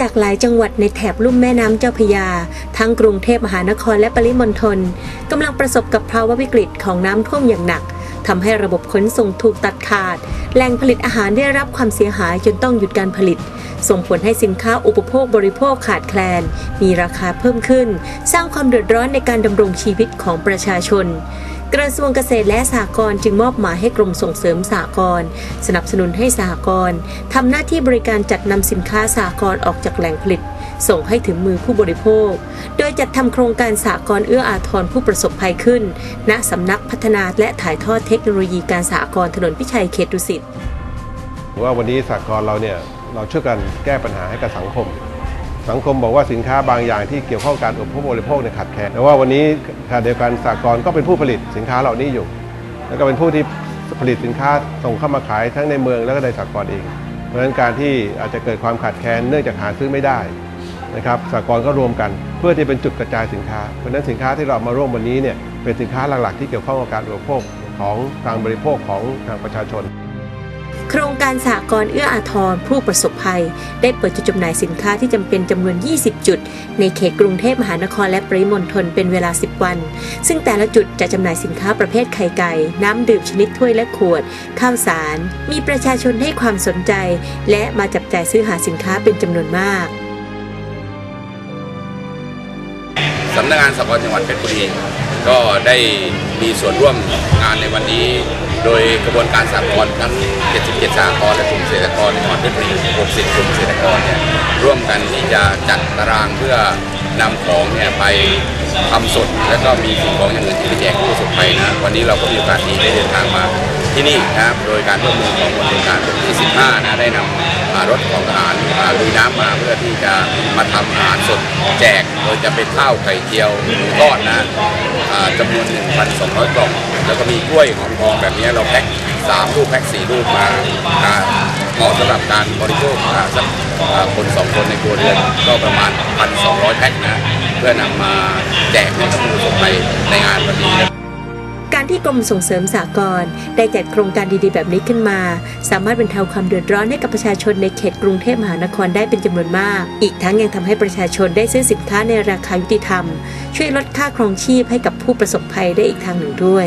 จากหลายจังหวัดในแถบลุ่มแม่น้ำเจ้าพยา ทั้งกรุงเทพมหานครและปริมณฑลกำลังประสบกับภาวะวิกฤตของน้ำท่วมอย่างหนักทำให้ระบบขนส่งถูกตัดขาด แหล่งผลิตอาหารได้รับความเสียหายจนต้องหยุดการผลิต ส่งผลให้สินค้าอุปโภคบริโภคขาดแคลน มีราคาเพิ่มขึ้น สร้างความเดือดร้อนในการดำรงชีวิตของประชาชน กระทรวงเกษตรและสหกรณ์จึงมอบหมายให้กรมส่งเสริมสหกรณ์สนับสนุนให้สหกรณ์ทำหน้าที่บริการจัดนำสินค้าสหกรณ์ออกจากแหล่งผลิต ส่งให้ถึงมือผู้บริโภค โดยจัดทำโครงการสหกรณ์เอื้ออาทรผู้ประสบภัยขึ้น ณสำนักพัฒนาและถ่ายทอดเทคโนโลยีการสหกรณ์ถนนพิชัยเขตดุสิตว่าวันนี้สากลเราเนี่ยเราช่วยกันแก้ปัญหาให้กับสังคม สังคมบอกว่าสินค้าบางอย่างที่เกี่ยวข้องการอุปโภคบริโภคเนี่ยขาดแคลนแต่ว่าวันนี้ขณะเดียวกันสากลก็เป็นผู้ผลิตสินค้าเหล่านี้อยู่ แล้วก็เป็นผู้ที่ผลิตสินค้าส่งเข้ามาขายทั้งในเมืองแล้วก็ในสากลเอง เพราะฉะนั้นการที่อาจจะเกิดความขาดแคลนเนื่องจากหาซื้อไม่ได้นะครับสากลก็รวมกันเพื่อที่เป็นจุดกระจายสินค้า เพราะฉะนั้นสินค้าที่เรามาร่วมวันนี้เนี่ยเป็นสินค้าหลักๆที่เกี่ยวข้องกับการอุปโภคของทางบริโภคของทางประชาชน โครงการสหกรณ์เอื้ออาทรผู้ประสบภัย ได้เปิดจุดจำหน่ายสินค้าที่จำเป็นจำนวน 20 จุด ในเขตกรุงเทพมหานครและปริมณฑลเป็นเวลา 10 วัน ซึ่งแต่ละจุดจะจำหน่ายสินค้าประเภทไข่ไก่ น้ำดื่มชนิดถ้วยและขวด ข้าวสาร มีประชาชนให้ความสนใจ และมาจับจ่ายซื้อหาสินค้าเป็นจำนวนมากสำนักงานสหกรณ์จังหวัดเพชรบุรีก็ได้มีส่วนร่วมงานในวันนี้ โดยกระบวนการสากลทั้ง 77 สากรณ์และกลุ่มเกษตรกรในจังหวัดเพชรบุรี60 กลุ่มเกษตรกรเนี่ยร่วมกันที่จะจัดตารางเพื่อนำของเนี่ยไปทำสด และก็มีสิ่งของอย่างอื่นที่ไปแจกผู้ประสบภัยนะวันนี้เราก็มีโอกาสดีได้เดินทางมาที่นี่นะครับโดยการร่วมมือของบริการที่ 15 นะได้นำอ่า รถของทหารอ่าลุยน้ำมาเพื่อที่จะมาทำอาหารสดแจกโดยจะเป็นข้าวไข่เจียวหมูทอดนะอ่าจำนวน 1,200 กล่อง แล้วก็มีกล้วยหอมทองแบบนี้เราแพ็ค3ลูกแพ็ค4ลูกมาเหมาะสำหรับการบริโภคสักคนสองคนในครัวเรือนก็ประมาณ 1,200 แพ็คนะ เพื่อนำมาแจกให้กับผู้ประสบภัยในงานวันนี้ การที่กรมส่งเสริมสากลได้จัดโครงการดีๆ แบบนี้ขึ้นมา สามารถบรรเทาความเดือดร้อนให้กับประชาชนในเขตกรุงเทพมหานครได้เป็นจำนวนมาก อีกทั้งยังทำให้ประชาชนได้ซื้อสินค้าในราคายุติธรรม ช่วยลดค่าครองชีพให้กับผู้ประสบภัยได้อีกทางหนึ่งด้วย